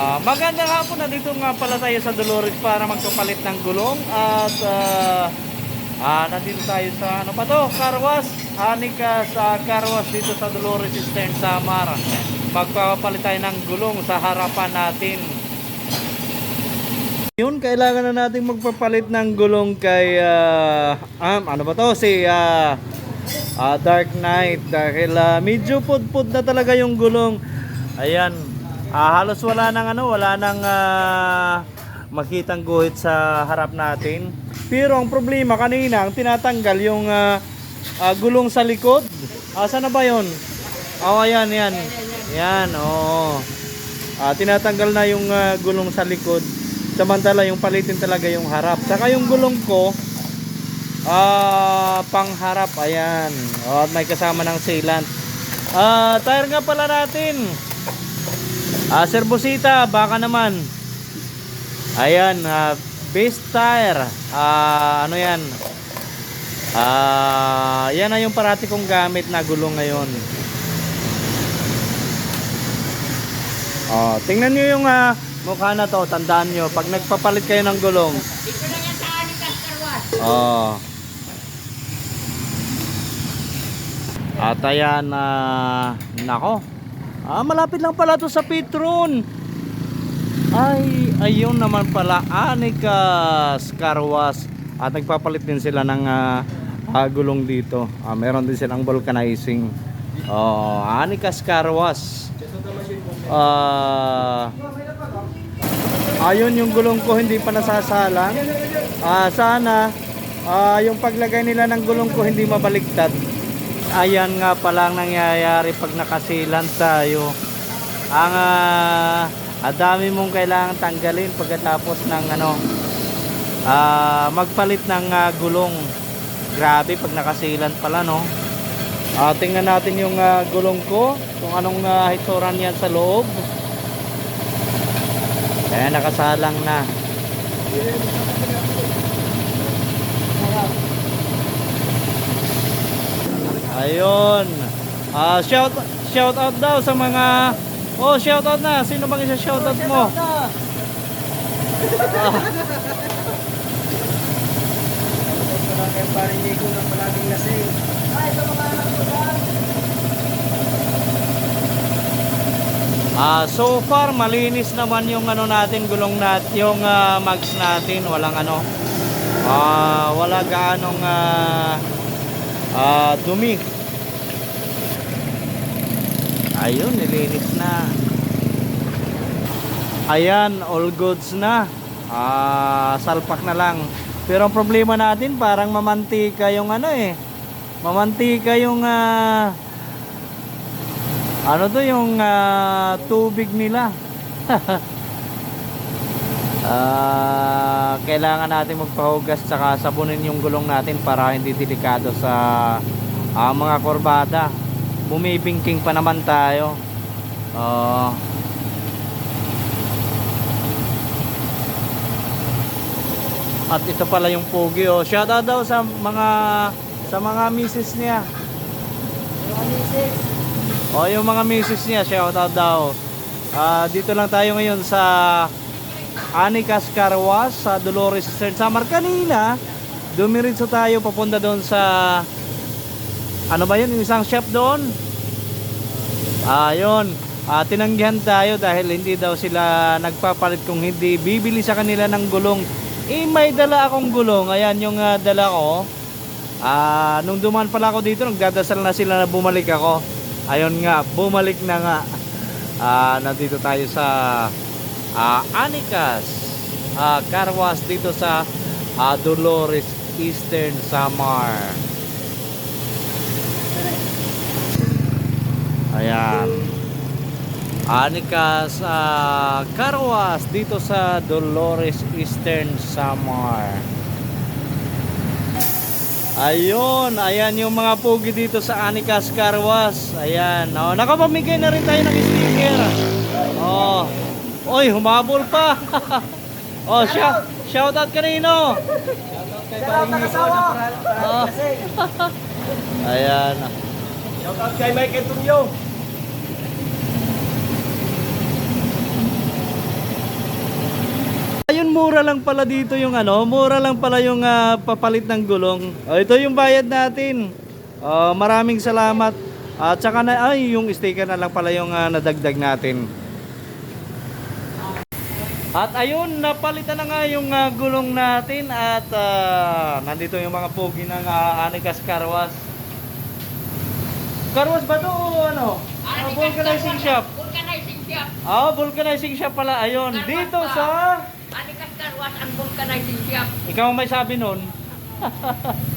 Ah, magandang hapon na dito nga pala tayo sa Dolores para magpapalit ng gulong at ah, ah, nandito tayo sa ano pa to? Carwas. Anika sa Carwas dito sa Dolores Eastern Samar. Magpapalit tayo ng gulong sa harapan natin. Yun, kailangan na natin magpapalit ng gulong kay ah, um, ano ba to? Si ah, ah, Dark Knight dahil ah, medyo pudpud na talaga yung gulong. Ayan. Ah, halos wala nang ano, wala nang ah, makitang guhit sa harap natin. Pero ang problema kanina, ang tinatanggal yung ah, ah, gulong sa likod. Asa na ba 'yon? Oh, ayan, yan. Yan, oo. Ah, tinatanggal na yung ah, gulong sa likod. Samantala yung palitin talaga yung harap. Saka yung gulong ko ah pangharap ayan. Oh, may kasama ng sealant. Ah, tire nga pala natin. Ah, Serbosita, baka naman. Ayan, ah, base tire. Ah, ano 'yan? Ah, yan na yung parati kong gamit na gulong ngayon. Oh, tingnan niyo yung ah, mukha na to, tandaan niyo pag nagpapalit kayo ng gulong. Ito na yan sa aning kaskarwas. Oh. At ayan na nako. Ah, malapit lang pala to sa Petron. Ay, ayun naman pala Anikas Carwas at nagpapalit din sila ng ah, ah, gulong dito. Ah, meron din silang vulcanizing. Oh, Anikas Carwas. Ah, Ayun yung gulong ko hindi pa nasasalang. Ah, sana ah, yung paglagay nila ng gulong ko hindi mabaliktad. Ayan nga pala ang nangyayari pag nakasilan tayo. Ang ah, ang dami mong kailangan tanggalin pagkatapos ng ano ah, magpalit ng ah, gulong. Grabe pag nakasilan pala no. Ah, tingnan natin yung ah, gulong ko kung anong uh, hitsuran yan sa loob. Kaya nakasalang na. Ayun. Ah, shout shout out daw sa mga Oh, shout out na. Sino bang isa shout out mo? Ah. Kaya parang hindi ko na palaging lasing. Ah, so far malinis naman yung ano natin, gulong nat, yung ah, mags natin, walang ano. Ah, wala gaanong ah, ah, dumi. Ayun, nilinis na. Ayan, all goods na. Ah, salpak na lang. Pero ang problema natin, parang mamantika yung ano eh. Mamantika yung ah, ano to yung ah, tubig nila? Ah, kailangan natin magpahugas tsaka sabunin yung gulong natin para hindi delikado sa ah, mga kurbada. Bumibingking pa naman tayo. Oh. At ito pala yung pogi oh. Shoutout daw sa mga sa mga misis niya. Mga misis. O yung mga misis niya, shoutout daw. Ah, dito lang tayo ngayon sa Anicas Carwas sa Dolores Eastern Samar kanina. Dumiritso tayo papunta doon sa ano ba yun? Yung isang shop doon. Ayun. Ah, tinanggihan tayo dahil hindi daw sila nagpapalit kung hindi bibili sa kanila ng gulong. Eh may dala akong gulong. Ayan yung ah, dala ko. Ah, nung dumaan pala ako dito, nagdadasal na sila na bumalik ako. Ayun nga, bumalik na nga. Ah, nandito tayo sa ah, Anicas ah, Carwas dito sa ah, Dolores Eastern Samar. Ayan. Ah, Carwas dito sa Dolores Eastern Samar. Ayun, ayan yung mga pugi dito sa Anicas Carwas. Ayan, oh, nakapamigay na rin tayo ng sticker. Oh. Oy, humabol pa. oh, shout, shout out kanino. Kay parang Nico na Oh. Ayan. Shout out kay Mike Antonio. mura lang pala dito yung ano, mura lang pala yung ah, papalit ng gulong. Oh, ito yung bayad natin. Oh, maraming salamat. At saka na, ay, yung sticker na lang pala yung ah, nadagdag natin. At ayun, napalitan na nga yung ah, gulong natin at ah, nandito yung mga pogi ng uh, Anikas Carwas. Carwas ba to o ano? Ah, vulcanizing shop. Vulcanizing shop. Ah, vulcanizing shop pala. Ayun, Carwas dito pa. sa... Anikas Carwas ang vulcanizing shop. Ikaw may sabi nun.